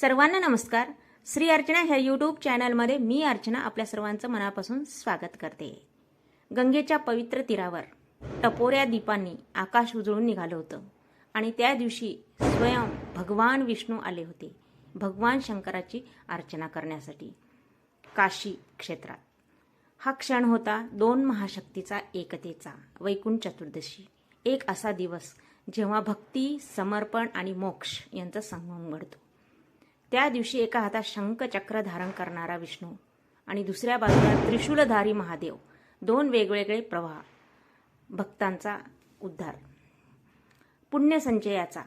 सर्वांना नमस्कार. श्री अर्चना ह्या यूट्यूब चॅनलमध्ये मी अर्चना आपल्या सर्वांचं मनापासून स्वागत करते. गंगेच्या पवित्र तीरावर टपोऱ्या दीपांनी आकाश उजळून निघालं होतं आणि त्या दिवशी स्वयं भगवान विष्णू आले होते भगवान शंकराची अर्चना करण्यासाठी काशी क्षेत्रात. हा क्षण होता दोन महाशक्तीचा एकतेचा वैकुंठ चतुर्दशी. एक असा दिवस जेव्हा भक्ती समर्पण आणि मोक्ष यांचा संगम घडतो. त्या दिवशी एका हातात शंखचक्र धारण करणारा विष्णू आणि दुसऱ्या बाजूला त्रिशूलधारी महादेव दोन वेगवेगळे प्रवाह भक्तांचा उद्धार. पुण्यसंचयाचा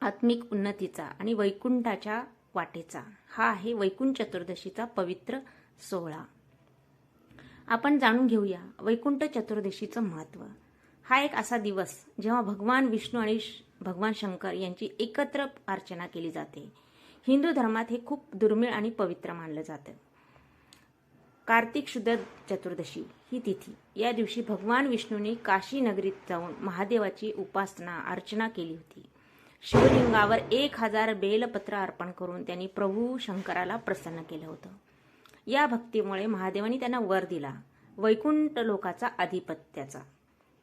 आत्मिक उन्नतीचा आणि वैकुंठाच्या वाटेचा. हा आहे वैकुंठ चतुर्दशीचा पवित्र सोहळा. आपण जाणून घेऊया वैकुंठ चतुर्दशीचं महत्त्व. हा एक असा दिवस जेव्हा भगवान विष्णू आणि श- भगवान शंकर यांची एकत्र अर्चना केली जाते. हिंदू धर्मात हे खूप दुर्मिळ आणि पवित्र मानलं जातं. कार्तिक शुद्ध चतुर्दशी ही तिथी. या दिवशी भगवान विष्णूने काशी नगरीत जाऊन महादेवाची उपासना अर्चना केली होती. शिवलिंगावर एक हजार बेलपत्र अर्पण करून त्यांनी प्रभू शंकराला प्रसन्न केलं होतं. या भक्तीमुळे महादेवानी त्यांना वर दिला वैकुंठ लोकाचा आधिपत्याचा.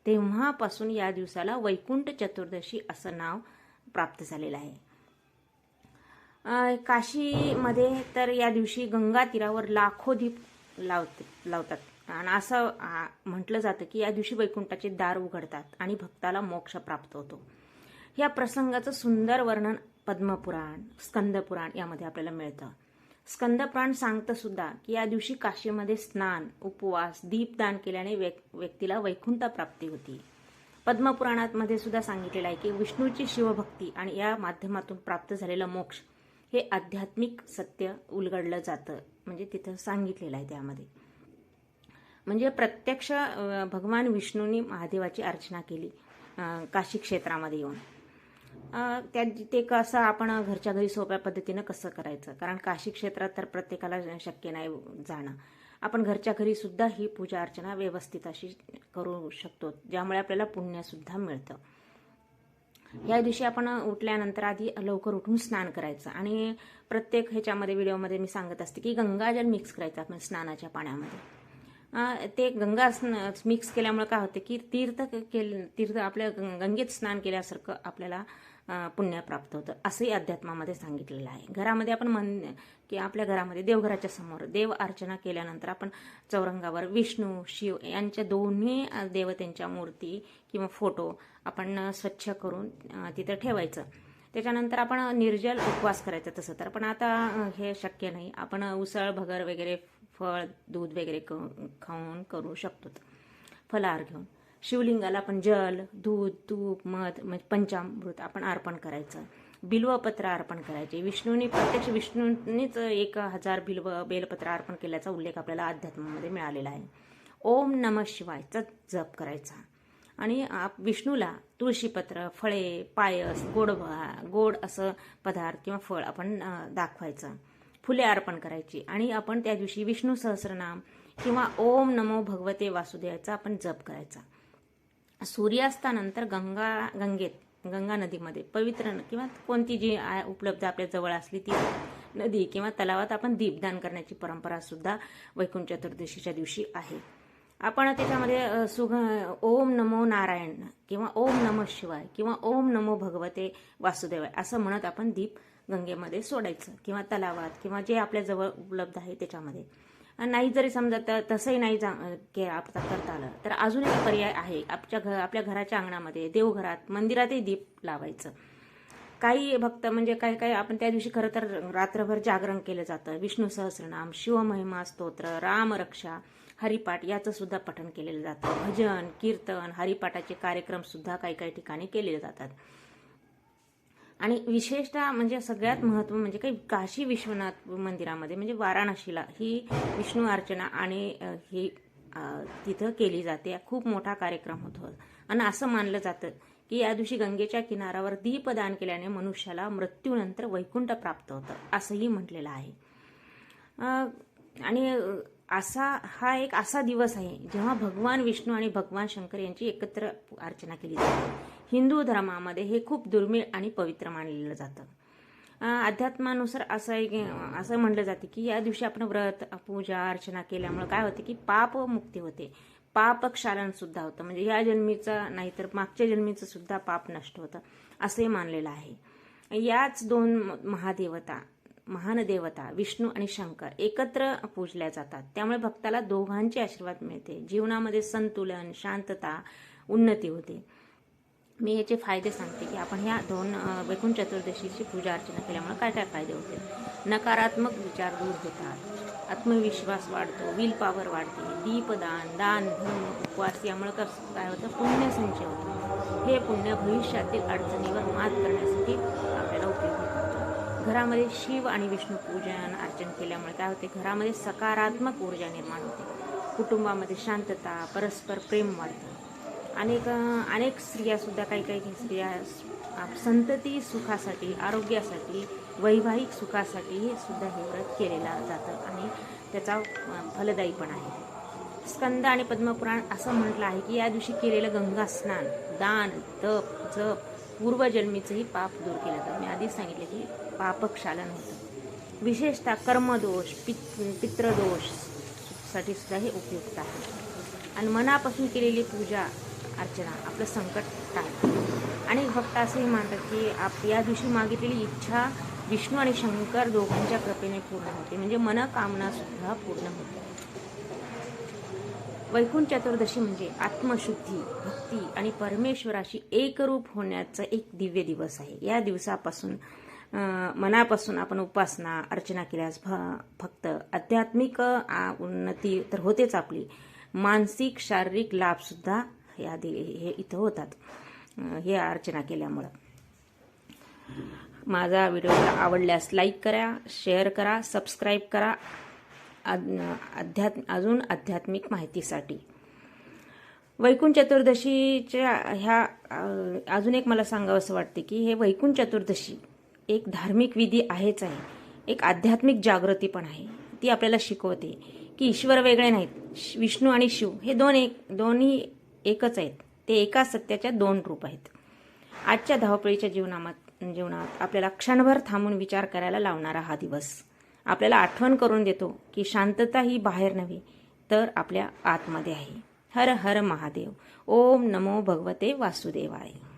तेव्हापासून या दिवसाला वैकुंठ चतुर्दशी असं नाव प्राप्त झालेलं आहे. काशीमध्ये तर या दिवशी गंगा तीरावर लाखो दीप लावते लावतात. आणि असं म्हटलं जातं की या दिवशी वैकुंठाचे दार उघडतात आणि भक्ताला मोक्ष प्राप्त होतो. या प्रसंगाचं सुंदर वर्णन पद्मपुराण स्कंदपुराण यामध्ये आपल्याला मिळतं. स्कंदपुराण सांगतं सुद्धा की या दिवशी काशीमध्ये स्नान उपवास दीपदान केल्याने व्यक- व्यक्तीला वैकुंठ प्राप्ती होती. पद्मपुराणात मध्ये सुद्धा सांगितलेलं आहे की विष्णूची शिवभक्ती आणि या माध्यमातून प्राप्त झालेला मोक्ष हे आध्यात्मिक सत्य उलगडलं जातं. म्हणजे तिथं सांगितलेलं आहे त्यामध्ये. म्हणजे प्रत्यक्ष भगवान विष्णूंनी महादेवाची अर्चना केली काशी क्षेत्रामध्ये येऊन. त्या ते कसं आपण घरच्या घरी सोप्या पद्धतीनं कसं करायचं? कारण काशी क्षेत्रात तर प्रत्येकाला शक्य नाही जाणं. आपण घरच्या घरी सुद्धा ही पूजा अर्चना व्यवस्थित अशी करू शकतो ज्यामुळे आपल्याला पुण्यसुद्धा मिळतं. या दिवशी आपण उठल्यानंतर आधी लवकर उठून स्नान करायचं. आणि प्रत्येक ह्याच्यामध्ये व्हिडिओमध्ये मी सांगत असते की गंगाजल मिक्स करायचं आपण स्नानाच्या पाण्यामध्ये. ते गंगा मिक्स केल्यामुळे काय होते की तीर्थ केल तीर्थ आपल्या गंगेत स्नान केल्यासारखं आपल्याला पुण्य प्राप्त होतं असंही अध्यात्मामध्ये सांगितलेलं आहे. घरामध्ये आपण मन की आपल्या घरामध्ये देवघराच्या समोर देव अर्चना केल्यानंतर आपण चौरंगावर विष्णू शिव यांच्या दोन्ही देवतेंच्या मूर्ती किंवा फोटो आपण स्वच्छ करून तिथं ठेवायचं. त्याच्यानंतर आपण निर्जल उपवास करायचा तसं. तर पण आता हे शक्य नाही. आपण उसळ भगर वगैरे फळ दूध वगैरे क- खाऊन करू शकतो. फलाहार घेऊन. शिवलिंगाला आपण जल दूध तूप मध म्हणजे पंचामृत आपण अर्पण करायचं. बिल्वपत्र अर्पण करायचे. विष्णूने प्रत्यक्ष विष्णूंनीच एक हजार बिल्व बेलपत्र अर्पण केल्याचा उल्लेख आपल्याला अध्यात्मामध्ये मिळालेला आहे. ओम नम शिवायचा जप करायचा. आणि आप- विष्णूला तुळशीपत्र फळे पायस गोडभा गोड असं पदार्थ किंवा फळ आपण दाखवायचं. फुले अर्पण करायची. आणि आपण त्या दिवशी विष्णू सहस्रनाम किंवा ओम नमो भगवते वासुदेवाचा आपण जप करायचा. सूर्यास्तानंतर गंगा गंगेत गंगा नदीमध्ये पवित्र न- किंवा कोणती जी उपलब्ध आपल्या जवळ असली ती नदी किंवा तलावात आपण दीपदान करण्याची परंपरा सुद्धा वैकुंठ चतुर्दशीच्या दिवशी आहे. आपण त्याच्यामध्ये सुग ओम नमो नारायण किंवा ओम नमः शिवाय किंवा ओम नमो भगवते वासुदेवाय असं म्हणत आपण दीप गंगेमध्ये सोडायचं किंवा तलावात किंवा जे आपल्या जवळ उपलब्ध आहे त्याच्यामध्ये. आणि नाही जरी समजा तर तसंही नाही जा के आपता करता आलं तर अजून एक पर्याय आहे. आपल्या घर आपल्या घराच्या अंगणामध्ये देवघरात मंदिरातही दीप लावायचं. काही भक्त म्हणजे काही काही आपण त्या दिवशी खरं तर रात्रभर जागरण केलं जातं. विष्णू सहस्रनाम शिवमहिमा स्तोत्र रामरक्षा हरिपाठ याचं सुद्धा पठण केलेलं जातं. भजन कीर्तन हरिपाठाचे कार्यक्रम सुद्धा काही काही ठिकाणी केलेले जातात. आणि विशेषतः म्हणजे सगळ्यात महत्त्व म्हणजे काही काशी विश्वनाथ मंदिरामध्ये म्हणजे वाराणसीला ही विष्णू अर्चना आणि ही तिथं केली जाते. खूप मोठा कार्यक्रम होतो. आणि असं मानलं जातं की या दिवशी गंगेच्या किनाऱ्यावर दीपदान केल्याने मनुष्याला मृत्यूनंतर वैकुंठ प्राप्त होतं असंही म्हटलेलं आहे. आणि असा हा एक असा दिवस आहे जेव्हा भगवान विष्णू आणि भगवान शंकर यांची एकत्र अर्चना केली जाते. हिंदू धर्मामध्ये हे खूप दुर्मिळ आणि पवित्र मानलेलं जातं. अध्यात्मानुसार असं एक असं म्हणलं जाते की या दिवशी आपण व्रत पूजा अर्चना केल्यामुळे काय होते की पाप मुक्ती होते. पाप क्षालन सुद्धा होतं. म्हणजे या जन्मीचं नाहीतर मागच्या जन्मीचं सुद्धा पाप नष्ट होतं असे मानलेलं आहे. याच दोन महादेवता महान देवता विष्णू आणि शंकर एकत्र पूजल्या जातात. त्यामुळे भक्ताला दोघांचे आशीर्वाद मिळते. जीवनामध्ये संतुलन शांतता उन्नती होते. मी याचे फायदे सांगते की आपण ह्या दोन वैकुंठ चतुर्दशीची पूजा अर्चना केल्यामुळे काय काय फायदे होते? नकारात्मक विचार दूर होतात आत्मविश्वास वाढतो विल पॉवर वाढते दीपदान दान धर्म उपवास यामुळे कस काय होतं? पुण्य संचय होतो. हे पुण्य भविष्यातील अडचणीवर मात करण्यासाठी आपल्याला उपयोगी होतो घरामध्ये शिव आणि विष्णू पूजन अर्चन केल्यामुळे काय होते? घरामध्ये सकारात्मक ऊर्जा निर्माण होते. कुटुंबामध्ये शांतता परस्पर प्रेम वाढतं. अनेक अनेक स्त्रियासुद्धा काही काही स्त्रिया संतती सुखासाठी आरोग्यासाठी वैवाहिक सुखासाठी हे सुद्धा हे व्रत केलेलं जातं आणि त्याचा फलदायी पण आहे. स्कंद आणि पद्मपुराण असं म्हटलं आहे की या दिवशी केलेलं गंगा स्नान दान तप जप पूर्वजन्मीचंही पाप दूर केलं जातं. मी आधीच सांगितलं की पापक्षालन होतं. विशेषतः कर्मदोष पित पितृदोषसाठी सुद्धा हे उपयुक्त आहे. आणि मनापासून केलेली पूजा अर्चना आपलं संकट टाळते आणि भक्त असंही मानतात की आप या दिवशी मागितलेली इच्छा विष्णू आणि शंकर दोघांच्या कृपेने पूर्ण होते. म्हणजे मनकामना सुद्धा पूर्ण होते. वैकुंठ चतुर्दशी म्हणजे आत्मशुद्धी भक्ती आणि परमेश्वराशी एकरूप होण्याचा एक दिव्य दिवस आहे. या दिवसापासून मनापासून आपण उपासना अर्चना केल्यास भ फक्त आध्यात्मिक उन्नती तर होतेच आपली. मानसिक शारीरिक लाभसुद्धा हे आधी हे इथं होतात. हे अर्चना केल्यामुळं. माझा व्हिडिओ आवडल्यास लाईक करा शेअर करा सबस्क्राईब करा. अध्यात्म अजून आध्यात्मिक माहितीसाठी. वैकुंठ चतुर्दशीच्या ह्या अजून एक मला सांगावंसं वाटते की हे वैकुंठ चतुर्दशी एक धार्मिक विधी आहेच आहे. एक आध्यात्मिक जागृती पण आहे. ती आपल्याला शिकवते की ईश्वर वेगळे नाहीत. विष्णू आणि शिव हे दोन एक दोन्ही एकच आहेत. ते एका सत्याच्या दोन रूप आहेत. आजच्या धावपळीच्या जीवनात जीवनात आपल्याला क्षणभर थांबून विचार करायला लावणारा हा दिवस. आपल्याला आठवण करून देतो की शांतता ही बाहेर नव्हे तर आपल्या आतमध्ये आहे. हर हर महादेव. ओम नमो भगवते वासुदेवाय.